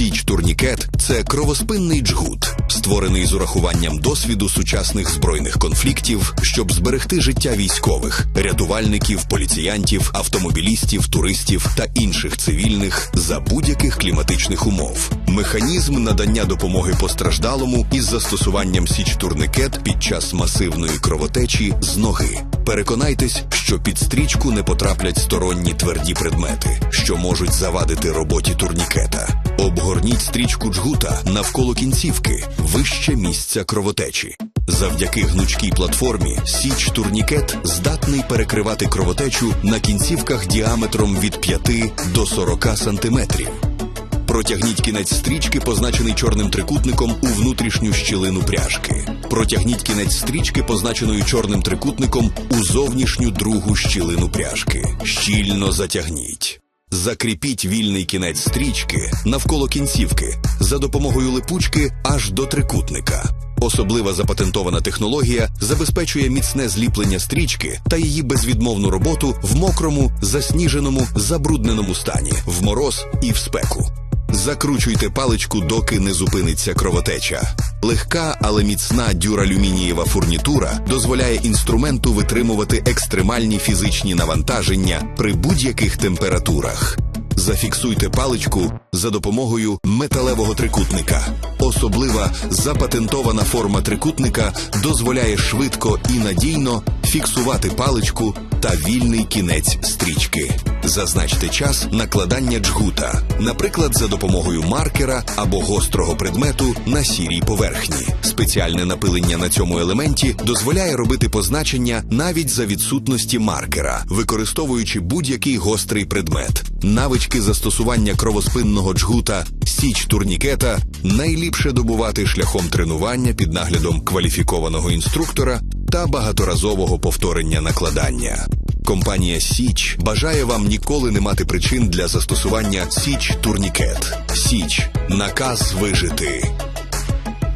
Січ турнікет це кровоспинний джгут, створений з урахуванням досвіду сучасних збройних конфліктів, щоб зберегти життя військових, рятувальників, поліціянтів, автомобілістів, туристів та інших цивільних за будь-яких кліматичних умов. Механізм надання допомоги постраждалому із застосуванням січ турникет під час масивної кровотечі з ноги. Переконайтесь, що під стрічку не потраплять сторонні тверді предмети, що можуть завадити роботі турнікета. Обгорніть стрічку джгута навколо кінцівки, вище місця кровотечі. Завдяки гнучкій платформі Січ турнікет здатний перекривати кровотечу на кінцівках діаметром від 5 до 40 сантиметрів. Протягніть кінець стрічки, позначений чорним трикутником, у внутрішню щілину пряжки. Протягніть кінець стрічки, позначеною чорним трикутником, у зовнішню другу щілину пряжки. Щільно затягніть. Закріпіть вільний кінець стрічки навколо кінцівки за допомогою липучки аж до трикутника. Особлива запатентована технологія забезпечує міцне зліплення стрічки та її безвідмовну роботу в мокрому, засніженому, забрудненому стані, в мороз і в спеку. Закручуйте паличку, доки не зупиниться кровотеча. Легка, але міцна дюралюмінієва фурнітура дозволяє інструменту витримувати екстремальні фізичні навантаження при будь-яких температурах. Зафіксуйте паличку за допомогою металевого трикутника. Особлива запатентована форма трикутника дозволяє швидко і надійно фіксувати паличку та вільний кінець стрічки. Зазначте час накладання джгута, наприклад, за допомогою маркера або гострого предмету на сірій поверхні. Спеціальне напилення на цьому елементі дозволяє робити позначення навіть за відсутності маркера, використовуючи будь-який гострий предмет. Навички застосування кровоспинного джгута січ турнікета найліпше добувати шляхом тренування під наглядом кваліфікованого інструктора та багаторазового повторення накладання. Компанія Січ бажає вам ніколи не мати причин для застосування Січ турнікет. Січ наказ вижити.